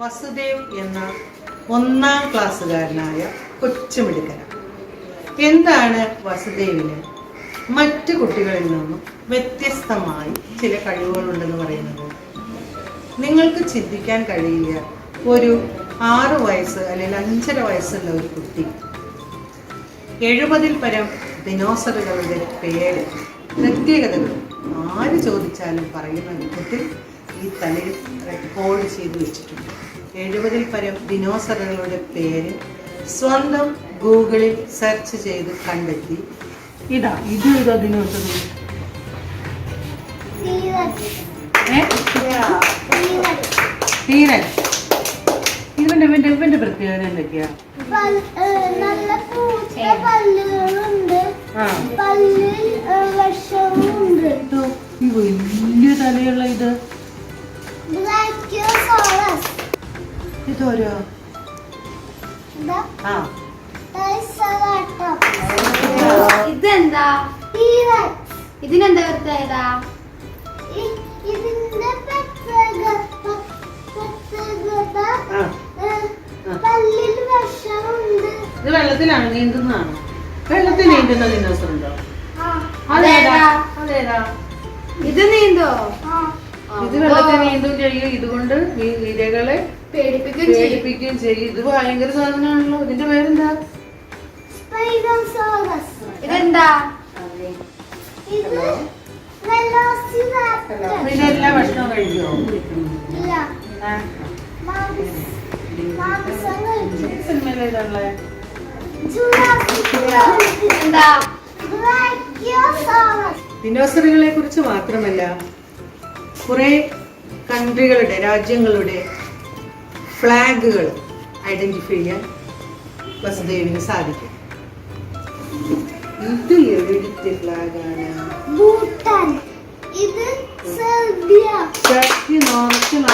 വസുദേവ് എന്ന ഒന്നാം ക്ലാസ്സുകാരനായ കൊച്ചുമിടുക്കര എന്താണ് വസുദേവിന്? മറ്റു കുട്ടികളിൽ നിന്നും വ്യത്യസ്തമായി ചില കഴിവുകളുണ്ടെന്ന് പറയുന്നത്. നിങ്ങൾക്ക് ചിന്തിക്കാൻ കഴിയില്ല. ഒരു ആറ് വയസ്സ് അല്ലെങ്കിൽ അഞ്ചര വയസ്സുള്ള ഒരു കുട്ടി എഴുപതിൽ പരം ദിനോസറുകളുടെ പേര് പ്രത്യേകതകൾ. ആര് ചോദിച്ചാലും പറയുന്ന വിധത്തിൽ ഈ തലയിൽ റെക്കോർഡ് ചെയ്തു വെച്ചിട്ടുണ്ട്. എഴുപതിൽ പരം ദിനോസറുകളുടെ പേര് സ്വന്തം ഗൂഗിളിൽ സെർച്ച് ചെയ്ത് കണ്ടെത്തി. ഇതാ ഇത് ഇതാ ദിനോസർ ഏ? തീരൻ. ഇവന്റെ ഇവന്റെ ഇവന്റെ പ്രത്യേകത എന്തൊക്കെയാ? ഈ വലിയ തലയുള്ള ഇത്. ആ. ഏ, ആ. പല്ലിൽ വിഷമുണ്ട്. ഇത് വെള്ളത്തിലാണ് നീന്തുന്നതാണ്. വെള്ളത്തിൽ നീന്തുന്ന ദിനോസറുണ്ടോ? ആ. അതേതാ? അതേതാ? ഇത് നീന്തോ? ഇത് വെള്ളത്തിൽ നീന്തും ചെയ്യും. ഇതുകൊണ്ട് ഈ ഇരകളെ പേടിപ്പിക്കും ചെയ്യും. പേടിപ്പിക്കുകയും ചെയ്യും. ഇത് ഭയങ്കര സാധനമാണല്ലോ. ഇതിന്റെ പേരെന്താ? ഇതെന്താ? പിന്നെ എല്ലാ ഭക്ഷണവും ഭക്ഷണം കഴിക്കുമോ ദിനോസറുകളെ കുറിച്ച് മാത്രമല്ല. കുറെ കൺട്രികളുടെ രാജ്യങ്ങളുടെ ഫ്ലാഗുകൾ ഐഡന്റിഫൈ ചെയ്യാൻ വസുദേവിന് സാധിക്കും. ഇത് എവിടുത്തെ ഫ്ലാഗാണ്? ഭൂട്ടാൻ. ഇത് സെർബിയ. നക്ഷത്രമുള്ള ഇത്